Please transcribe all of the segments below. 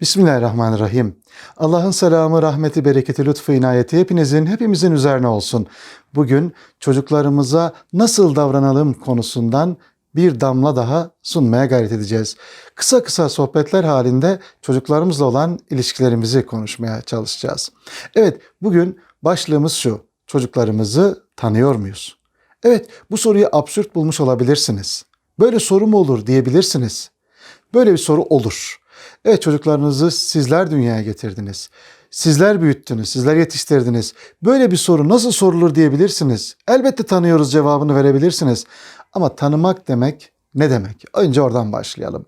Bismillahirrahmanirrahim. Allah'ın selamı, rahmeti, bereketi, lütfu, inayeti hepinizin, hepimizin üzerine olsun. Bugün çocuklarımıza nasıl davranalım konusundan bir damla daha sunmaya gayret edeceğiz. Kısa kısa sohbetler halinde çocuklarımızla olan ilişkilerimizi konuşmaya çalışacağız. Evet, bugün başlığımız şu. Çocuklarımızı tanıyor muyuz? Evet, bu soruyu absürt bulmuş olabilirsiniz. Böyle soru mu olur diyebilirsiniz. Böyle bir soru olur. Evet çocuklarınızı sizler dünyaya getirdiniz. Sizler büyüttünüz, sizler yetiştirdiniz. Böyle bir soru nasıl sorulur diyebilirsiniz. Elbette tanıyoruz cevabını verebilirsiniz. Ama tanımak demek ne demek? Önce oradan başlayalım.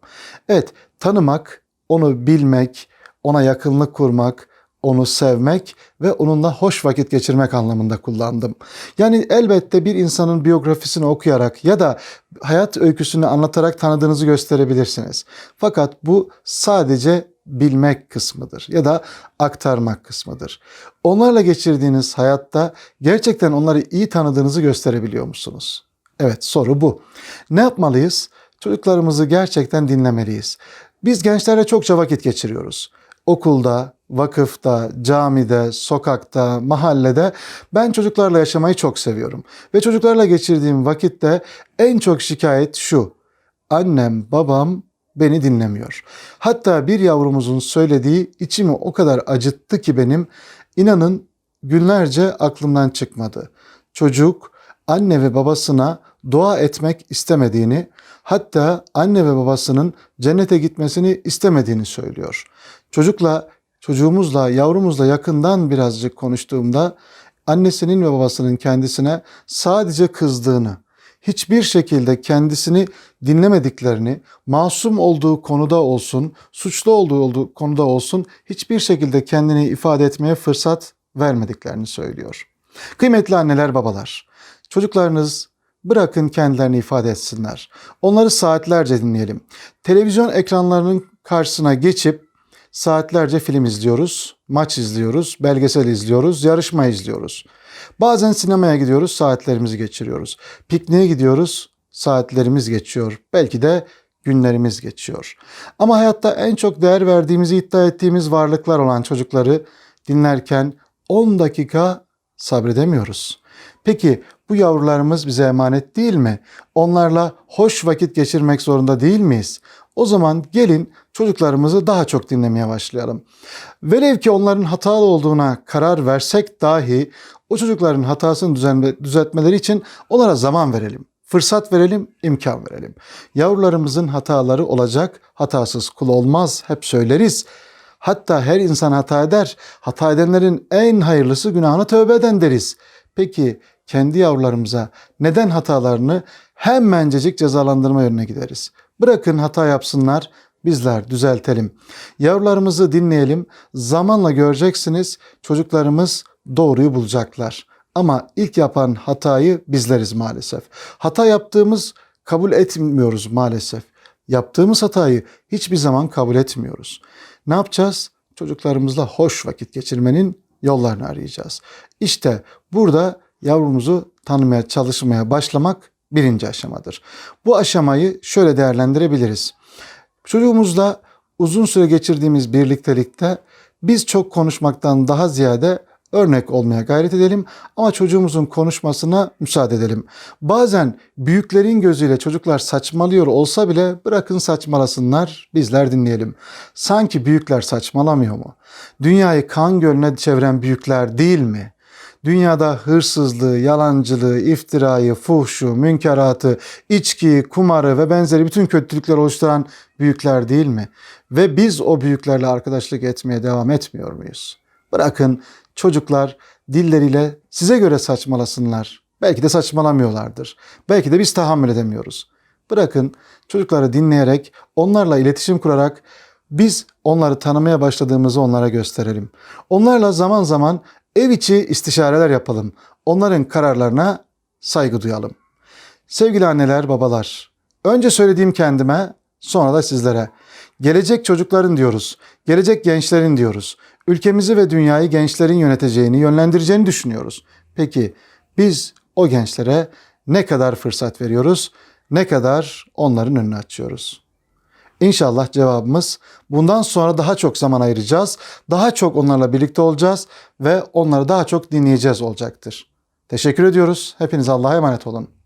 Evet, tanımak, onu bilmek, ona yakınlık kurmak, onu sevmek ve onunla hoş vakit geçirmek anlamında kullandım. Yani elbette bir insanın biyografisini okuyarak ya da hayat öyküsünü anlatarak tanıdığınızı gösterebilirsiniz. Fakat bu sadece bilmek kısmıdır ya da aktarmak kısmıdır. Onlarla geçirdiğiniz hayatta gerçekten onları iyi tanıdığınızı gösterebiliyor musunuz? Evet soru bu. Ne yapmalıyız? Çocuklarımızı gerçekten dinlemeliyiz. Biz gençlerle çokça vakit geçiriyoruz. Okulda, vakıfta, camide, sokakta, mahallede ben çocuklarla yaşamayı çok seviyorum. Ve çocuklarla geçirdiğim vakitte en çok şikayet şu. Annem, babam beni dinlemiyor. Hatta bir yavrumuzun söylediği içimi o kadar acıttı ki benim inanın günlerce aklımdan çıkmadı. Çocuk anne ve babasına dua etmek istemediğini, hatta anne ve babasının cennete gitmesini istemediğini söylüyor. Çocukla, çocuğumuzla, yavrumuzla yakından birazcık konuştuğumda annesinin ve babasının kendisine sadece kızdığını, hiçbir şekilde kendisini dinlemediklerini, masum olduğu konuda olsun, suçlu olduğu, olduğu konuda olsun hiçbir şekilde kendini ifade etmeye fırsat vermediklerini söylüyor. Kıymetli anneler, babalar, çocuklarınız bırakın kendilerini ifade etsinler. Onları saatlerce dinleyelim. Televizyon ekranlarının karşısına geçip saatlerce film izliyoruz, maç izliyoruz, belgesel izliyoruz, yarışma izliyoruz. Bazen sinemaya gidiyoruz, saatlerimizi geçiriyoruz. Pikniğe gidiyoruz, saatlerimiz geçiyor. Belki de günlerimiz geçiyor. Ama hayatta en çok değer verdiğimizi iddia ettiğimiz varlıklar olan çocukları dinlerken 10 dakika sabredemiyoruz. Peki bu yavrularımız bize emanet değil mi? Onlarla hoş vakit geçirmek zorunda değil miyiz? O zaman gelin çocuklarımızı daha çok dinlemeye başlayalım. Velev ki onların hatalı olduğuna karar versek dahi o çocukların hatasını düzeltmeleri için onlara zaman verelim. Fırsat verelim, imkan verelim. Yavrularımızın hataları olacak, hatasız kul olmaz hep söyleriz. Hatta her insan hata eder. Hata edenlerin en hayırlısı günahını tövbe eden deriz. Peki kendi yavrularımıza neden hatalarını hemencecik cezalandırma yönüne gideriz? Bırakın hata yapsınlar, bizler düzeltelim. Yavrularımızı dinleyelim. Zamanla göreceksiniz çocuklarımız doğruyu bulacaklar. Ama ilk yapan hatayı bizleriz maalesef. Hata yaptığımız kabul etmiyoruz maalesef. Yaptığımız hatayı hiçbir zaman kabul etmiyoruz. Ne yapacağız? Çocuklarımızla hoş vakit geçirmenin yollarını arayacağız. İşte burada yavrumuzu tanımaya, çalışmaya başlamak birinci aşamadır. Bu aşamayı şöyle değerlendirebiliriz. Çocuğumuzla uzun süre geçirdiğimiz birliktelikte biz çok konuşmaktan daha ziyade örnek olmaya gayret edelim ama çocuğumuzun konuşmasına müsaade edelim. Bazen büyüklerin gözüyle çocuklar saçmalıyor olsa bile bırakın saçmalasınlar bizler dinleyelim. Sanki büyükler saçmalamıyor mu? Dünyayı kan gölüne çeviren büyükler değil mi? Dünyada hırsızlığı, yalancılığı, iftirayı, fuhşu, münkeratı, içkiyi, kumarı ve benzeri bütün kötülükler oluşturan büyükler değil mi? Ve biz o büyüklerle arkadaşlık etmeye devam etmiyor muyuz? Bırakın çocuklar dilleriyle size göre saçmalasınlar. Belki de saçmalamıyorlardır. Belki de biz tahammül edemiyoruz. Bırakın çocukları dinleyerek, onlarla iletişim kurarak biz onları tanımaya başladığımızı onlara gösterelim. Onlarla zaman zaman ev içi istişareler yapalım. Onların kararlarına saygı duyalım. Sevgili anneler, babalar, önce söylediğim kendime, sonra da sizlere. Gelecek çocukların diyoruz, gelecek gençlerin diyoruz. Ülkemizi ve dünyayı gençlerin yöneteceğini, yönlendireceğini düşünüyoruz. Peki biz o gençlere ne kadar fırsat veriyoruz, ne kadar onların önünü açıyoruz? İnşallah cevabımız bundan sonra daha çok zaman ayıracağız. Daha çok onlarla birlikte olacağız ve onları daha çok dinleyeceğiz olacaktır. Teşekkür ediyoruz. Hepiniz Allah'a emanet olun.